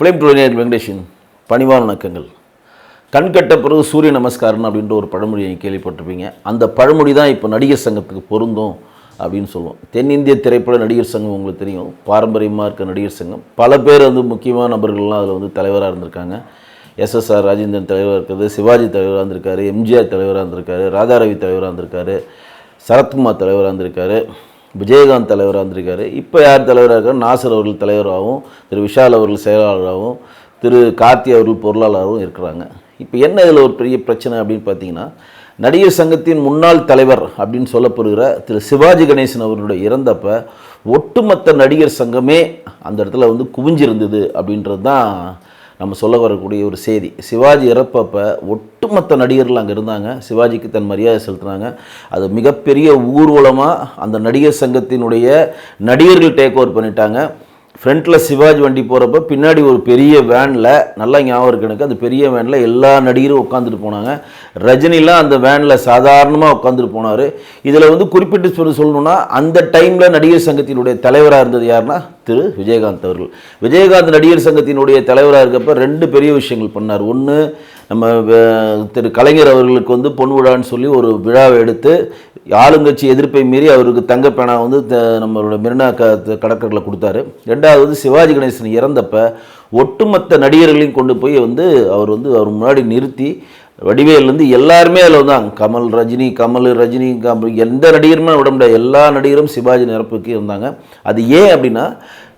Film டுவெனியர் Venkatesan பணிவான வணக்கங்கள். கண் கட்ட பிறகு சூரிய நமஸ்காரம் அப்படின்ற ஒரு பழமொழி நீங்கள் கேள்விப்பட்டிருப்பீங்க. அந்த பழமொழி தான் இப்போ நடிகர் சங்கத்துக்கு பொருந்தும் அப்படின்னு சொல்லுவோம். தென்னிந்திய திரைப்பட நடிகர் சங்கம் உங்களுக்கு தெரியும். பாரம்பரியமாக இருக்க நடிகர் சங்கம். பல பேர் வந்து முக்கியமான நபர்கள்லாம் அதில் வந்து தலைவராக இருந்திருக்காங்க. எஸ்எஸ்ஆர் ராஜேந்திரன் தலைவராக இருக்கிறது சிவாஜி தலைவராக இருந்திருக்காரு எம்ஜிஆர் தலைவராக இருந்திருக்காரு ராதாரவி தலைவராக இருந்திருக்காரு சரத்குமார் தலைவராக இருந்திருக்காரு. விஜயகாந்த் தலைவராக இருந்திருக்காரு. இப்போ யார் தலைவராக இருக்காரு? நாசர் அவர்கள் தலைவராகவும் திரு விஷால் அவர்கள் செயலாளராகவும் திரு கார்த்தி அவர்கள் பொருளாளராகவும் இருக்கிறாங்க. இப்போ என்ன இதில் ஒரு பெரிய பிரச்சனை அப்படின்னு பார்த்தீங்கன்னா நடிகர் சங்கத்தின் முன்னாள் தலைவர் அப்படின்னு சொல்லப்படுகிற திரு சிவாஜி கணேசன் அவர்களுடைய இறந்தப்போ ஒட்டுமொத்த நடிகர் சங்கமே அந்த இடத்துல வந்து குவிஞ்சிருந்தது அப்படின்றது தான் நம்ம சொல்ல வரக்கூடிய ஒரு செய்தி. சிவாஜி இறப்பப்ப ஒட்டுமொத்த நடிகர்கள் அங்கே இருந்தாங்க. சிவாஜிக்கு தன் மரியாதை செலுத்துனாங்க. அது மிகப்பெரிய ஊர்வலமாக அந்த நடிகர் சங்கத்தினுடைய நடிகர்கள் டேக் ஓவர் பண்ணிட்டாங்க. ஃப்ரண்ட்டில் சிவாஜி வண்டி போகிறப்ப பின்னாடி ஒரு பெரிய வேனில் நல்லா ஞாபகம் இருக்கு எனக்கு. அந்த பெரிய வேனில் எல்லா நடிகரும் உட்காந்துட்டு போனாங்க. ரஜினிலாம் அந்த வேனில் சாதாரணமாக உட்காந்துட்டு போனார். இதில் வந்து குறிப்பிட்டு சொல்லி சொல்லணும்னா அந்த டைமில் நடிகர் சங்கத்தினுடைய தலைவராக இருந்தது யாருன்னா திரு விஜயகாந்த் அவர்கள். விஜயகாந்த் நடிகர் சங்கத்தினுடைய தலைவராக இருக்கப்ப ரெண்டு பெரிய விஷயங்கள் பண்ணார். ஒன்று நம்ம திரு கலைஞர் அவர்களுக்கு வந்து பொன் விழான்னு சொல்லி ஒரு விழாவை எடுத்து ஆளுங்கட்சி எதிர்ப்பை மீறி அவருக்கு தங்க பேனா வந்து நம்மளோட மெரினா க கடற்கரில் கொடுத்தாரு. ரெண்டாவது வந்து சிவாஜி கணேசன் இறந்தப்ப ஒட்டுமொத்த நடிகர்களையும் கொண்டு போய் வந்து அவர் வந்து அவர் முன்னாடி நிறுத்தி வடிவேலேருந்து எல்லாருமே அதில் வந்தாங்க. கமல் ரஜினி கமல் ரஜினி கமல் எந்த நடிகருமே விட முடியாது. எல்லா நடிகரும் சிவாஜி நிரப்புக்கு இருந்தாங்க. அது ஏன் அப்படின்னா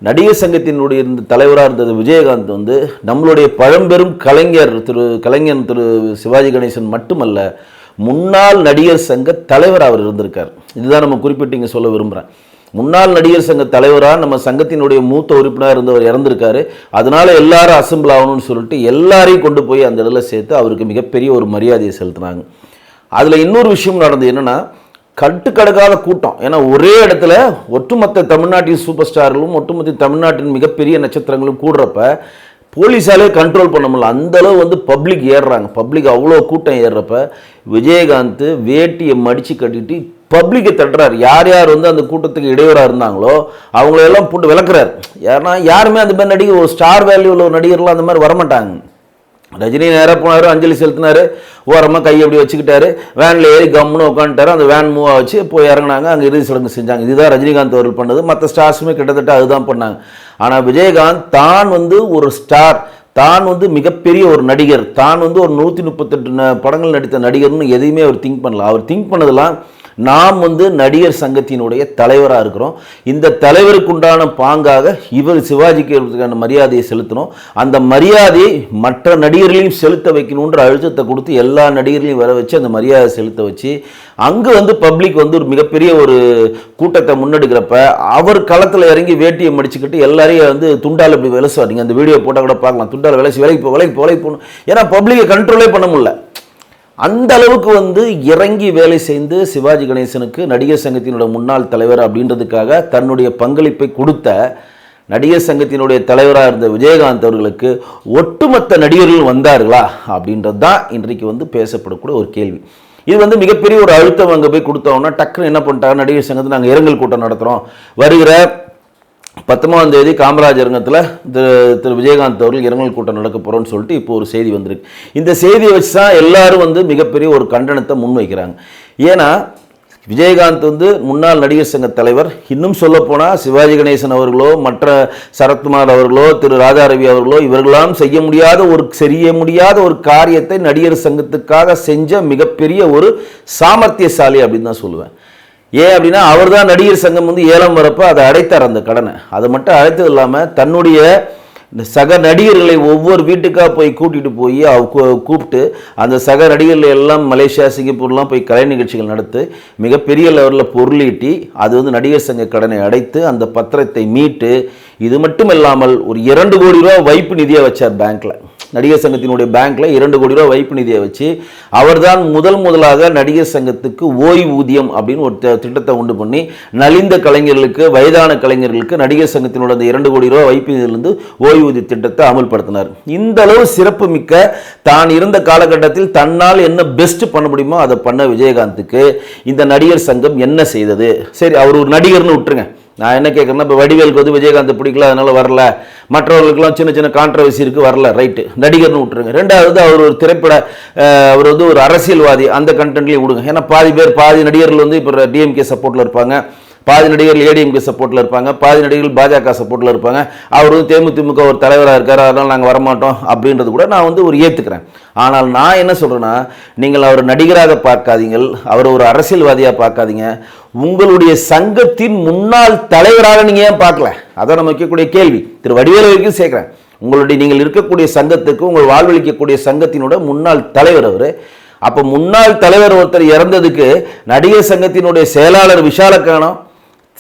நடிகர் சங்கத்தினுடைய இருந்த தலைவராக இருந்தது விஜயகாந்த் வந்து நம்மளுடைய பழம்பெரும் கலைஞர் திரு கலைஞர் திரு சிவாஜி கணேசன் மட்டுமல்ல முன்னாள் நடிகர் சங்க தலைவர் அவர் இருந்திருக்கார். இதுதான் நம்ம குறிப்பிட்டு இங்கே சொல்ல விரும்புகிறேன் முன்னாள் நடிகர் சங்க தலைவராக நம்ம சங்கத்தினுடைய மூத்த உறுப்பினராக இருந்தவர் இறந்திருக்காரு. அதனால எல்லாரும் அசம்பிள் ஆகணும்னு சொல்லிட்டு எல்லாரையும் கொண்டு போய் அந்த இடத்துல சேர்த்து அவருக்கு மிகப்பெரிய ஒரு மரியாதையை செலுத்துனாங்க. அதில் இன்னொரு விஷயம் நடந்தது என்னென்னா கட்டுக்கடக்காத கூட்டம். ஏன்னா ஒரே இடத்துல ஒட்டுமொத்த தமிழ்நாட்டின் சூப்பர் ஸ்டார்களும் ஒட்டுமொத்த தமிழ்நாட்டின் மிகப்பெரிய நட்சத்திரங்களும் கூடுறப்ப போலீஸாலே கண்ட்ரோல் பண்ண முடியல. அந்தளவு வந்து பப்ளிக் ஏறுறாங்க. பப்ளிக் அவ்வளோ கூட்டம் ஏறுறப்ப விஜயகாந்த் வேட்டியை மடித்து கட்டிட்டு பப்ளிக்கை தட்டுறாரு. யார் யார் வந்து அந்த கூட்டத்துக்கு இடையூறாக இருந்தாங்களோ அவங்களெல்லாம் போட்டு விளக்குறாரு. யாருன்னா யாருமே அந்த மாதிரி நடிகர் ஒரு ஸ்டார் வேல்யூ உள்ள ஒரு நடிகர்லாம் அந்த மாதிரி வரமாட்டாங்க. ரஜினி நேராக போனார் அஞ்சலி செலுத்தினார். ஓரமாக கை அப்படி வச்சுக்கிட்டாரு. வேனில் ஏறி கம்முன்னு உட்காந்துட்டார் அந்த வேன் மூவாக வச்சு போய் இறங்குனாங்க. அங்கே இறுதி சடங்கு செஞ்சாங்க. இதுதான் ரஜினிகாந்த் அவர்கள் பண்ணது. மற்ற ஸ்டார்ஸுமே கிட்டத்தட்ட அதுதான் பண்ணாங்க. ஆனால் விஜயகாந்த் தான் வந்து ஒரு ஸ்டார் தான் வந்து மிகப்பெரிய ஒரு நடிகர். தான் வந்து ஒரு நூற்றி முப்பத்தெட்டு படங்கள் நடித்த நடிகர்னு எதையுமே அவர் திங்க் பண்ணல. அவர் திங்க் பண்ணதெல்லாம் நாம் வந்து நடிகர் சங்கத்தினுடைய தலைவராக இருக்கிறோம். இந்த தலைவருக்குண்டான பாங்காக இவர் சிவாஜிக்கு மரியாதையை செலுத்தணும். அந்த மரியாதையை மற்ற நடிகர்களையும் செலுத்த வைக்கணுன்ற அழுத்தத்தை கொடுத்து எல்லா நடிகர்களையும் வர வச்சு அந்த மரியாதை செலுத்த வச்சு அங்கே வந்து பப்ளிக் வந்து ஒரு மிகப்பெரிய ஒரு கூட்டத்தை முன்னெடுக்கிறப்ப அவர் களத்தில் இறங்கி வேட்டியை மடிச்சுக்கிட்டு எல்லாரையும் வந்து துண்டால் இப்படி விலசுவார் நீங்கள் அந்த வீடியோ போட்டால் கூட பார்க்கலாம். துண்டால் விலசி வேலைக்கு போ வேலைக்கு போ வேலைக்கு போகணும் ஏன்னா பப்ளிக்கை கண்ட்ரோலே பண்ண முடியல. அந்த அளவுக்கு வந்து இறங்கி வேலை செய்து சிவாஜி கணேசனுக்கு நடிகர் சங்கத்தினுடைய முன்னாள் தலைவர் அப்படின்றதுக்காக தன்னுடைய பங்களிப்பை கொடுத்த நடிகர் சங்கத்தினுடைய தலைவராக இருந்த விஜயகாந்த் அவர்களுக்கு ஒட்டுமொத்த நடிகர்கள் வந்தார்களா அப்படின்றது தான் இன்றைக்கு வந்து பேசப்படக்கூடிய ஒரு கேள்வி. இது வந்து மிகப்பெரிய ஒரு அழுத்தம் அங்கே போய் கொடுத்தோம்னா டக்குன்னு என்ன பண்ணிட்டாங்க? நடிகர் சங்கத்தில் நாங்கள் இரங்கல் கூட்டம் நடத்துகிறோம் வருகிற பத்தொம்பதாம் தேதி காமராஜ் அரங்கத்தில் திரு திரு விஜயகாந்த் அவர்கள் இரங்கல் கூட்டம் நடக்க போகிறோம்னு சொல்லிட்டு இப்போ ஒரு செய்தி வந்திருக்கு. இந்த செய்தியை வச்சு தான் எல்லாரும் வந்து மிகப்பெரிய ஒரு கண்டனத்தை முன்வைக்கிறாங்க. ஏன்னா விஜயகாந்த் வந்து முன்னாள் நடிகர் சங்க தலைவர் இன்னும் சொல்லப்போனால் சிவாஜி கணேசன் அவர்களோ மற்ற சரத்குமார் அவர்களோ திரு ராஜாரவி அவர்களோ இவர்களாம் செய்ய முடியாத ஒரு செய்ய முடியாத ஒரு காரியத்தை நடிகர் சங்கத்துக்காக செஞ்ச மிகப்பெரிய ஒரு சாமர்த்தியசாலி அப்படின்னு தான் சொல்லுவேன். ஏன் அப்படின்னா அவர் தான் நடிகர் சங்கம் வந்து ஏலம் வரப்போ அதை அடைத்தார் அந்த கடனை. அதை மட்டும் அழைத்தது இல்லாமல் தன்னுடைய இந்த சக நடிகர்களை ஒவ்வொரு வீட்டுக்காக போய் கூட்டிகிட்டு போய் அவ கூப்பிட்டு அந்த சக நடிகர்களை எல்லாம் மலேசியா சிங்கப்பூர்லாம் போய் கலை நிகழ்ச்சிகள் நடத்து மிகப்பெரிய லெவலில் பொருளீட்டி அது வந்து நடிகர் சங்க கடனை அடைத்து அந்த பத்திரத்தை மீட்டு இது மட்டும் இல்லாமல் ஒரு இரண்டு கோடி ரூபா வைப்பு நிதியை வச்சார் பேங்க்கில் நடிகர் சங்கத்தினுடைய பேங்க்கில் இரண்டு கோடி ரூபா வைப்பு நிதியை வச்சு அவர்தான் முதல் முதலாக நடிகர் சங்கத்துக்கு ஓய்வூதியம் அப்படின்னு ஒரு திட்டத்தை உண்டு பண்ணி நலிந்த கலைஞர்களுக்கு வயதான கலைஞர்களுக்கு நடிகர் சங்கத்தினுடைய அந்த இரண்டு கோடி ரூபாய் வைப்பு நிதியிலிருந்து ஓய்வூதிய திட்டத்தை அமல்படுத்தினார். இந்த அளவு சிறப்பு மிக்க தான் இருந்த காலகட்டத்தில் தன்னால் என்ன பெஸ்ட் பண்ண முடியுமோ அதை பண்ண விஜயகாந்துக்கு இந்த நடிகர் சங்கம் என்ன செய்தது? சரி அவர் ஒரு நடிகர்னு விட்டுருங்க. நான் என்ன கேட்குறேன்னா இப்போ வடிவேலுக்கு வந்து விஜயகாந்த் பிடிக்கல அதனால் வரல. மற்றவர்களுக்கெல்லாம் சின்ன சின்ன கான்ட்ரவர்சி இருக்குது வரல. ரைட்டு நடிகர்னு விட்டுருங்க. ரெண்டாவது அவர் ஒரு திரைப்பட அவர் வந்து ஒரு அரசியல்வாதி. அந்த கண்டென்ட்லேயும் விடுங்க. ஏன்னா பாதி பேர் பாதி நடிகர்கள் வந்து இப்போ டிஎம்கே சப்போர்ட்டில் இருப்பாங்க. பாதி நடிகர்கள் ஏடிஎம்கே சப்போர்ட்டில் இருப்பாங்க பாதி நடிகர்கள் பாஜக சப்போர்ட்டில் இருப்பாங்க. அவர் வந்து தேமுதிமுக ஒரு தலைவராக இருக்கார் அதனால் நாங்கள் வரமாட்டோம் அப்படின்றது கூட நான் வந்து ஒரு ஏற்றுக்கிறேன் ஆனால் நான் என்ன சொல்கிறேன்னா நீங்கள் அவர் நடிகராக பார்க்காதீங்கள் அவர் ஒரு அரசியல்வாதியாக பார்க்காதீங்க. உங்களுடைய சங்கத்தின் முன்னாள் தலைவராக நீங்கள் ஏன் பார்க்கல? அதான் நம்ம வைக்கக்கூடிய கேள்வி. திரு வடிவேலு வரைக்கும் சேர்க்குறேன். உங்களுடைய நீங்கள் இருக்கக்கூடிய சங்கத்துக்கு உங்கள் வாழ்வளிக்கக்கூடிய சங்கத்தினோட முன்னாள் தலைவர் அவர். அப்போ முன்னாள் தலைவர் ஒருத்தர் இறந்ததுக்கு நடிகர் சங்கத்தினுடைய செயலாளர் விஷால காணோம்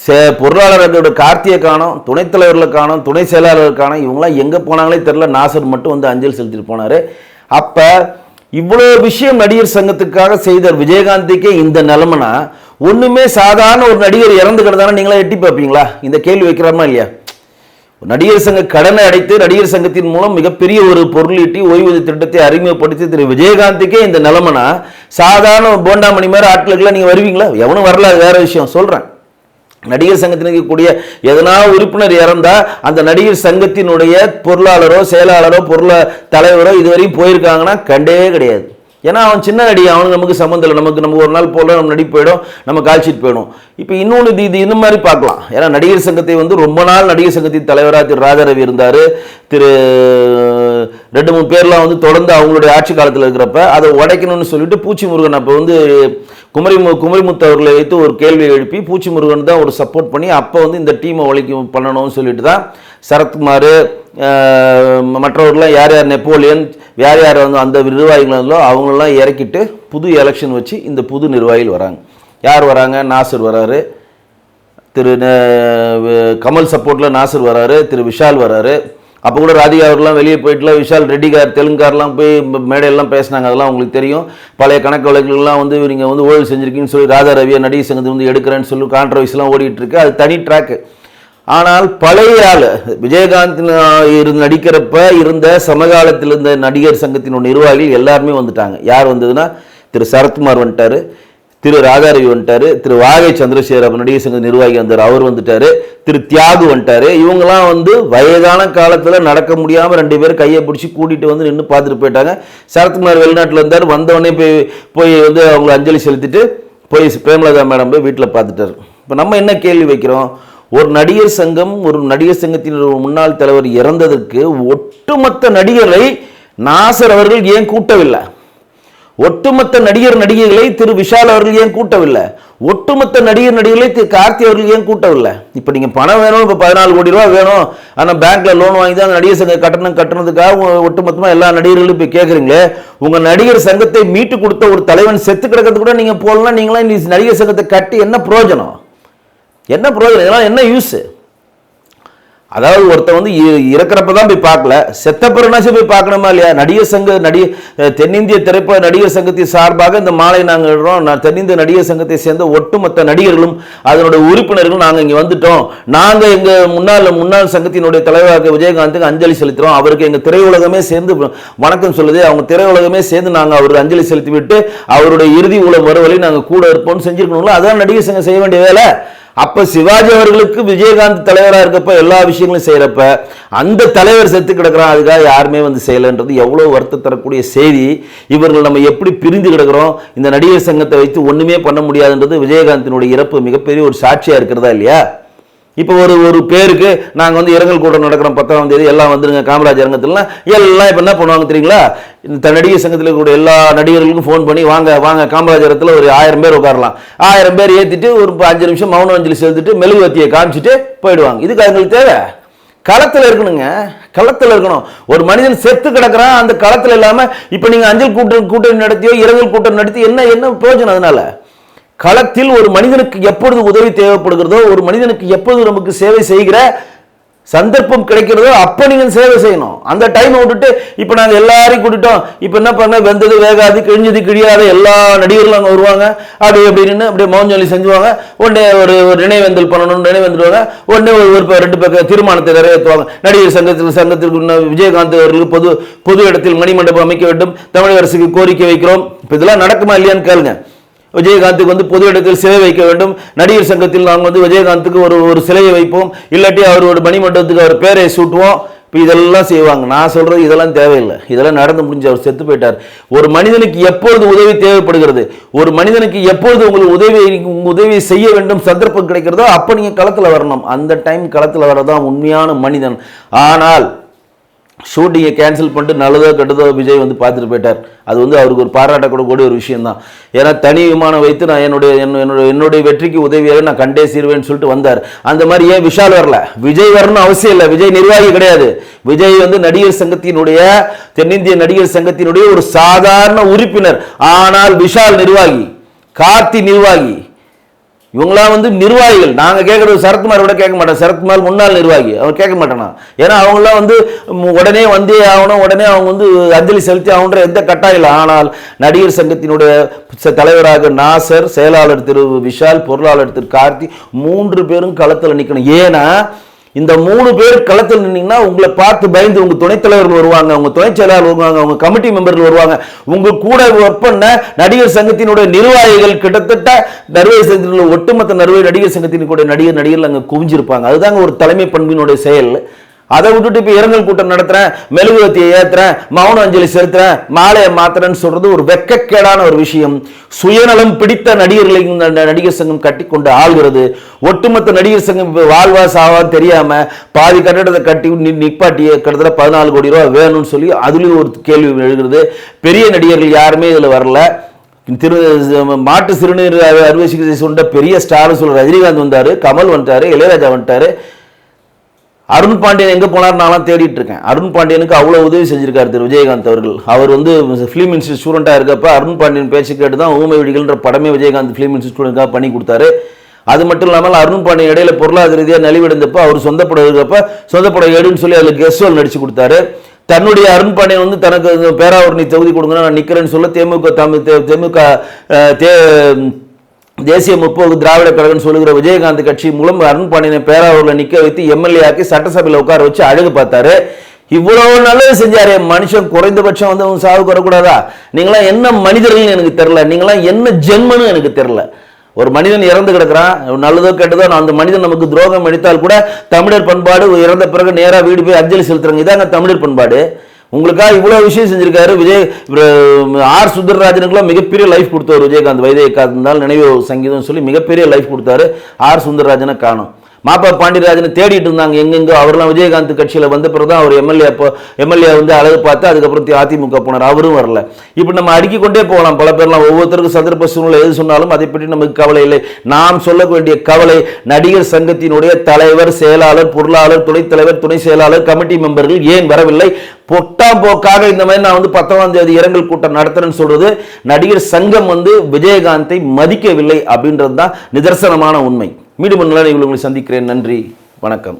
சே பொருளாளர்களோட கார்த்தியை காணோம் துணைத் தலைவர்களை காணோம் துணை செயலாளர் காணோம். இவங்களாம் எங்கே போனாங்களே தெரில நாசர் மட்டும் வந்து அஞ்சலி செலுத்திட்டு போனார். அப்போ இவ்வளோ விஷயம் நடிகர் சங்கத்துக்காக செய்த விஜயகாந்திக்கே இந்த நிலமனா ஒன்றுமே சாதாரண ஒரு நடிகர் இறந்து கிடந்தானே நீங்களா எட்டி பார்ப்பீங்களா? இந்த கேள்வி வைக்கிறாமா இல்லையா? நடிகர் சங்க கடனை அடைத்து நடிகர் சங்கத்தின் மூலம் மிகப்பெரிய ஒரு பொருளீட்டி ஓய்வூதிய திட்டத்தை அறிமுகப்படுத்தி திரு விஜயகாந்துக்கே இந்த நிலமனா சாதாரண போண்டாமணி மாதிரி ஆட்களுக்கெல்லாம் நீங்கள் வருவீங்களா? எவனும் வரல வேற விஷயம். சொல்கிறேன் நடிகர் சங்கத்தில் இருக்கக்கூடிய எதனா உறுப்பினர் இறந்தால் அந்த நடிகர் சங்கத்தினுடைய பொருளாளரோ செயலாளரோ பொருள தலைவரோ இதுவரையும் போயிருக்காங்கன்னா கண்டே கிடையாது. ஏன்னா அவன் சின்ன நடி அவனுக்கு நமக்கு சம்மந்தம் இல்லை. நமக்கு நம்ம ஒரு நாள் போல் நம்ம நடிப்பு போயிடும் நம்ம கால்ஷீட் போயிடும். இப்போ இன்னொன்று இது இது இந்த மாதிரி பார்க்கலாம். ஏன்னா நடிகர் சங்கத்தை வந்து ரொம்ப நாள் நடிகர் சங்கத்தின் தலைவராக திரு ராஜாரவி இருந்தார். திரு ரெண்டு மூணு பேர்லாம் வந்து தொடர்ந்து அவங்களுடைய ஆட்சி காலத்தில் இருக்கிறப்ப அதை உடைக்கணும்னு சொல்லிட்டு பூச்சி முருகன் அப்போ வந்து குமரி குமரிமுத்து அவர்களை வைத்து ஒரு கேள்வியை எழுப்பி பூச்சி முருகன் தான் ஒரு சப்போர்ட் பண்ணி அப்போ வந்து இந்த டீமை உழைக்கும் பண்ணணும்னு சொல்லிட்டு தான் சரத்குமார் மற்றவர்கள்லாம் யார் யார் நெப்போலியன் யார் யார் வந்து அந்த நிர்வாகிகள் இருந்தோ அவங்களெல்லாம் இறக்கிட்டு புது எலெக்ஷன் வச்சு இந்த புது நிர்வாகிகள் வராங்க. யார் வராங்க? நாசர் வராரு. திரு கமல் சப்போர்ட்டில் நாசர் வராரு. திரு விஷால் வராரு. அப்போ கூட ராதிகா அவர்லாம் வெளியே போயிட்டுல விஷால் ரெட்டிகார் தெலுங்கார்லாம் போய் மேடையெல்லாம் பேசினாங்க. அதெல்லாம் உங்களுக்கு தெரியும். பழைய கணக்கு வழக்குகள்லாம் வந்து நீங்கள் வந்து ஊழல் செஞ்சுருக்கீங்கன்னு சொல்லி ராதா ரவியை நடிகை சங்கத்தை வந்து எடுக்கிறேன்னு சொல்லி கான்ட்ரவர்சிலாம் ஓடிட்டு இருக்கு. அது தனி ட்ராக்கு ஆனால் பழைய ஆள் விஜயகாந்த் இருந்து நடிக்கிறப்ப இருந்த சமகாலத்தில் இருந்த நடிகர் சங்கத்தினுடைய நிர்வாகிகள் எல்லாருமே வந்துட்டாங்க. யார் வந்ததுன்னா திரு சரத்குமார் வந்துட்டாரு திரு ராதாரவி வந்துட்டாரு திரு வாகை சந்திரசேகர் நடிகர் சங்க நிர்வாகி வந்தார் அவர் வந்துட்டார் திரு தியாகு வந்துட்டார். இவங்கெல்லாம் வந்து வயதான காலத்தில் நடக்க முடியாமல் ரெண்டு பேரும் கையை பிடிச்சி கூட்டிட்டு வந்து நின்று பார்த்துட்டு போயிட்டாங்க. சரத்குமார் வெளிநாட்டில் இருந்தார் வந்தவொடனே போய் போய் வந்து அவங்களை அஞ்சலி செலுத்திட்டு போய் பிரேமலதா மேடம் போய் வீட்டில் பார்த்துட்டார். இப்போ நம்ம என்ன கேள்வி வைக்கிறோம்? ஒரு நடிகர் சங்கம் ஒரு நடிகர் சங்கத்தின் ஒரு முன்னாள் தலைவர் இறந்ததற்கு ஒட்டுமொத்த நடிகரை நாசர் அவர்கள் ஏன் கூட்டவில்லை? ஒட்டுமொத்த நடிகர் நடிகைகளை திரு விஷால் அவர்கள் ஏன் கூட்டவில்லை? ஒட்டுமொத்த நடிகர் நடிகைகளை திரு கார்த்தி அவர்கள் ஏன் கூட்டவில்லை? இப்போ நீங்கள் பணம் வேணும் இப்போ பதினாலு கோடி ரூபா வேணும் ஆனால் பேங்க்கில் லோன் வாங்கி தான் அந்த நடிகர் சங்க கட்டணம் கட்டுறதுக்காக ஒட்டுமொத்தமாக எல்லா நடிகர்களும் இப்போ கேட்குறீங்களே உங்கள் நடிகர் சங்கத்தை மீட்டு கொடுத்த ஒரு தலைவன் செத்து கிடக்கிறது கூட நீங்கள் போகலாம் நீங்களாம் இந்த நடிகர் சங்கத்தை கட்டி என்ன பிரயோஜனம்? என்ன பிரயோஜனம் இதெல்லாம் என்ன யூஸு அதாவது ஒருத்தன் வந்து இறக்குறப்ப தான் போய் பார்க்கல. செத்த பிறனாச்சும் போய் பார்க்கணுமா இல்லையா? நடிகர் சங்க நடிக தென்னிந்திய திரைப்பட நடிகர் சங்கத்தின் சார்பாக இந்த மாலை நாங்கள் இடுறோம். நான் தென்னிந்திய நடிகர் சங்கத்தை சேர்ந்த ஒட்டுமொத்த நடிகர்களும் அதனுடைய உறுப்பினர்களும் நாங்கள் இங்கே வந்துட்டோம். நாங்கள் எங்கள் முன்னாள் முன்னாள் சங்கத்தினுடைய தலைவராக விஜயகாந்துக்கு அஞ்சலி செலுத்துகிறோம் அவருக்கு எங்கள் திரையுலகமே சேர்ந்து வணக்கம் சொல்லுது. அவங்க திரையுலகமே சேர்ந்து நாங்கள் அவருக்கு அஞ்சலி செலுத்தி விட்டு அவருடைய இறுதி உலக வருவலை நாங்கள் கூட இருப்போம்னு செஞ்சுருக்கணும்ல. அதான் நடிகர் சங்கம் செய்ய வேண்டிய வேலை. அப்போ சிவாஜி அவர்களுக்கு விஜயகாந்த் தலைவராக இருக்கப்ப எல்லா விஷயங்களும் செய்கிறப்ப அந்த தலைவர் செத்து கிடக்குறான். அதுக்காக யாருமே வந்து செய்யலைன்றது எவ்வளோ வருத்தம் தரக்கூடிய செய்தி. இவர்கள் நம்ம எப்படி பிரிந்து கிடக்கிறோம்? இந்த நடிகர் சங்கத்தை வைத்து ஒன்றுமே பண்ண முடியாதுன்றது விஜயகாந்தினுடைய இறப்பு மிகப்பெரிய ஒரு சாட்சியாக இருக்கிறதா இல்லையா? இப்போ ஒரு ஒரு பேருக்கு நாங்கள் வந்து இரங்கல் கூட்டம் நடக்கிறோம் பத்தாம் தேதி எல்லாம் வந்துருங்க காமராஜ் அரங்கத்துலாம் எல்லாம் இப்போ என்ன பண்ணுவாங்க தெரியுங்களா? இந்த நடிகர் சங்கத்தில் இருக்கக்கூடிய எல்லா நடிகர்களுக்கும் ஃபோன் பண்ணி வாங்க வாங்க காமராஜரத்தில் ஒரு ஆயிரம் பேர் உட்காரலாம். ஆயிரம் பேர் ஏற்றிட்டு ஒரு அஞ்சு நிமிஷம் மௌன அஞ்சலி செலுத்திட்டு மெழுகுவத்தியை காமிச்சிட்டு போயிடுவாங்க. இதுக்கு அவங்களுக்கு தேவை? களத்தில் இருக்கணுங்க. களத்தில் இருக்கணும். ஒரு மனிதன் செத்து கிடக்குறான் அந்த களத்தில் இல்லாமல் இப்போ நீங்கள் அஞ்சல் கூட்டம் கூட்டம் நடத்தியோ இரங்கல் கூட்டம் நடத்தி என்ன என்ன பிரயோஜனம் அதனால? களத்தில் ஒரு மனிதனுக்கு எப்பொழுது உதவி தேவைப்படுகிறதோ ஒரு மனிதனுக்கு எப்பொழுது நமக்கு சேவை செய்கிற சந்தர்ப்பம் கிடைக்கிறதோ அப்போ நீங்கள் சேவை செய்யணும். அந்த டைம் விட்டுட்டு இப்போ நாங்கள் எல்லாரையும் கூட்டிட்டோம். இப்போ என்ன பண்ண வெந்தது வேகாது கிழிஞ்சது கிழியாத எல்லா நடிகர்களும் அங்கே வருவாங்க. அப்படி அப்படின்னு அப்படியே மௌஞ்சொலி செஞ்சுவாங்க. உடனே ஒரு ஒரு நினைவேந்தல் பண்ணணும்னு நினைவேந்துடுவாங்க. உடனே ஒரு ஒரு ரெண்டு பேருக்கு தீர்மானத்தை நிறைவேற்றுவாங்க. நடிகர் சங்கத்தில் சங்கத்திற்கு விஜயகாந்த் அவர்களுக்கு பொது பொது இடத்தில் மணிமண்டபம் அமைக்க வேண்டும். தமிழக அரசுக்கு கோரிக்கை வைக்கிறோம். இப்போ இதெல்லாம் நடக்குமா இல்லையான்னு கேளுங்க. விஜயகாந்துக்கு வந்து பொது இடத்தில் சிலை வைக்க வேண்டும். நடிகர் சங்கத்தில் நாங்கள் வந்து விஜயகாந்துக்கு ஒரு ஒரு சிலையை வைப்போம். இல்லாட்டி அவரோட மணிமண்டபத்துக்கு அவர் பேரை சூட்டுவோம். இப்போ இதெல்லாம் செய்வாங்க. நான் சொல்கிறது இதெல்லாம் தேவையில்லை. இதெல்லாம் நடந்து முடிஞ்சு அவர் செத்து போயிட்டார். ஒரு மனிதனுக்கு எப்பொழுது உதவி தேவைப்படுகிறது? ஒரு மனிதனுக்கு எப்பொழுது உங்களுக்கு உதவி உதவி செய்ய வேண்டும் சந்தர்ப்பம் கிடைக்கிறதோ அப்போ நீங்கள் களத்தில் வரணும். அந்த டைம் களத்தில் வரதான் உண்மையான மனிதன். ஆனால் ஷூட்டிங்கை கேன்சல் பண்ணிட்டு நல்லதோ கெட்டதோ விஜய் வந்து பார்த்துட்டு போயிட்டார். அது வந்து அவருக்கு ஒரு பாராட்டக்கூடக்கூடிய ஒரு விஷயம் தான் ஏன்னா தனி விமானம் வைத்து நான் என்னுடைய என்னோட என்னுடைய என்னுடைய வெற்றிக்கு உதவியாக நான் கண்டே சீருவேன்னு சொல்லிட்டு வந்தார். அந்த மாதிரி ஏன் விஷால் வரல? விஜய் வரணும்னு அவசியம் இல்லை. விஜய் நிர்வாகி கிடையாது. விஜய் வந்து நடிகர் சங்கத்தினுடைய தென்னிந்திய நடிகர் சங்கத்தினுடைய ஒரு சாதாரண உறுப்பினர். ஆனால் விஷால் நிர்வாகி கார்த்தி நிர்வாகி இவங்களாம் வந்து நிர்வாகிகள். நாங்கள் கேட்குறது சரத்குமார் விட கேட்க மாட்டோம். சரத்குமார் முன்னாள் நிர்வாகி. அவர் கேட்க மாட்டேனா? ஏன்னா அவங்களாம் வந்து உடனே வந்தே ஆகணும். உடனே அவங்க வந்து அஞ்சலி செலுத்தி ஆகணுன்ற எந்த கட்டாயம் இல்லை. ஆனால் நடிகர் சங்கத்தினுடைய தலைவராக நாசர் செயலாளர் திரு விஷால் பொருளாளர் திரு கார்த்தி மூன்று பேரும் களத்தில் நிற்கணும் ஏன்னா இந்த மூணு பேர் களத்தில் நின்னீங்கன்னா உங்களை பார்த்து பயந்து உங்க துணைத்தலைவர்கள் வருவாங்க உங்க துணைச் செயலாளர் வருவாங்க உங்க கமிட்டி மெம்பர்கள் வருவாங்க. உங்க கூட ஒர்க் பண்ண நடிகர் சங்கத்தினுடைய நிர்வாகிகள் கிட்டத்தட்ட நடுவர் சங்கத்தினுடைய ஒட்டுமொத்த நடுவர் நடிகர் சங்கத்தினுடைய நடிகர் நடிகர்கள் அங்கே குவிஞ்சிருப்பாங்க. அதுதாங்க ஒரு தலைமை பண்பினுடைய செயல். அதை விட்டுட்டு இப்போ இரங்கல் கூட்டம் நடத்துகிறேன் மெழுகுவத்தியை ஏத்துறேன் மௌன அஞ்சலி செலுத்துறேன் மாலையை மாத்துறேன்னு சொல்றது ஒரு வெக்கக்கேடான ஒரு விஷயம். சுயநலம் பிடித்த நடிகர்களை நடிகர் சங்கம் கட்டி கொண்டு ஆள்கிறது. ஒட்டுமொத்த நடிகர் சங்கம் இப்போ வாழ்வா சாவா தெரியாம பாதி கட்டடத்தை கட்டி நி- நிப்பாட்டி கிட்டத்தட்ட பதினாலு கோடி ரூபா வேணும்னு சொல்லி அதுலேயும் ஒரு கேள்வி எழுகிறது. பெரிய நடிகர்கள் யாருமே இதில் வரல. திரு மாட்டு சிறுநீர் அறுவை சிகிச்சை சொன்ன பெரிய ஸ்டார் சொல்ற ரஜினிகாந்த் வந்தாரு கமல் வந்துட்டாரு இளையராஜா வந்துட்டாரு. அருண் பாண்டியன் எங்கே போனார் நான்லாம் தேடிட்டு இருக்கேன் அருண் பாண்டியனுக்கு அவ்வளோ உதவி செஞ்சிருக்காரு திரு விஜயகாந்த் அவர்கள். அவர் வந்து ஃபிலிம் இன்ஸ்டியூட் ஸ்டூடெண்ட்டாக இருக்கப்ப அருண் பாண்டியன் பேச்சு கேட்டு தான் ஊமை விடிகள்ன்ற படமே விஜயகாந்த் ஃபிலிம் இன்ஸ்டியூட் ஸ்டூடெண்ட்காக பண்ணி கொடுத்தாரு. அது மட்டும் இல்லாமல் அருண் பாண்டியன் இடையில பொருளாதார ரீதியாக நலிவடைந்தப்ப அவர் சொந்த படம் சொந்தப்பட சொந்த படம் எடுன்னு சொல்லி அதில் கெஸ்ட் நடிச்சு கொடுத்தாரு. தன்னுடைய அருண் பாண்டியன் வந்து தனக்கு இந்த பேராவூரணி தொகுதி கொடுங்க நான் நிற்கிறேன்னு சொல்ல தேமுக தமிழ் தேமுக தே தேசிய முற்போக்கு திராவிட கழகம் சொல்லுகிற விஜயகாந்த் கட்சி மூலம் அருண் பாண்டியனை பேராவூரில் நிற்க வைத்து எம்எல்ஏ ஆக்கி சட்டசபையில் உட்கார வச்சு அழகு பார்த்தாரு. இவ்வளவு நல்லது செஞ்சாரு மனுஷன் குறைந்தபட்சம் வந்து அவங்க சாவுக்கு வரக்கூடாதா? நீங்களாம் என்ன மனிதர்கள் எனக்கு தெரில நீங்களாம் என்ன ஜென்மன்னு எனக்கு தெரில ஒரு மனிதன் இறந்து கிடக்குறான். நல்லதோ கெட்டதோ நான் அந்த மனிதன் நமக்கு துரோகம் அடித்தால் கூட தமிழர் பண்பாடு இறந்த பிறகு நேராக வீடு போய் அஞ்சலி செலுத்துறாங்க. இதாங்க தமிழர் பண்பாடு. உங்களுக்காக இவ்வளோ விஷயம் செஞ்சுருக்காரு. விஜய் ஆர் சுந்தரராஜனுக்குலாம் மிகப்பெரிய லைஃப் கொடுத்தவர் விஜயகாந்த். வைதேகாந்த் இருந்தால் நினைவு சங்கீதம் சொல்லி மிகப்பெரிய லைஃப் கொடுத்தாரு. ஆர் சுந்தரராஜனை காணும். மாப்பா பாண்டியராஜனை தேடிட்டு இருந்தாங்க. எங்கெங்கோ அவர்லாம் விஜயகாந்த் கட்சியில் வந்த பிறகு தான் அவர் எம்எல்ஏ அப்போ எம்எல்ஏ வந்து அழகு பார்த்து அதுக்கப்புறம் அதிமுக போனார். அவரும் வரல. இப்போ நம்ம அடுக்கிக் கொண்டே போகலாம். பல பேர்லாம் ஒவ்வொருத்தருக்கும் சந்தர்ப்ப சூழ்நிலை எது சொன்னாலும் அதை பற்றி நமக்கு கவலை இல்லை. நாம் சொல்ல வேண்டிய கவலை நடிகர் சங்கத்தினுடைய தலைவர் செயலாளர் பொருளாளர் துணைத் தலைவர் துணை செயலாளர் கமிட்டி மெம்பர்கள் ஏன் வரவில்லை? பொட்டாம் போக்காக இந்த மாதிரி நான் வந்து பத்தொன்பதாம் தேதி இரங்கல் கூட்டம் நடத்துறேன்னு சொல்றது நடிகர் சங்கம் வந்து விஜயகாந்தை மதிக்கவில்லை அப்படின்றது தான் நிதர்சனமான உண்மை. மீண்டும் ஒரு நாள் உங்களை சந்திக்கிறேன். நன்றி. வணக்கம்.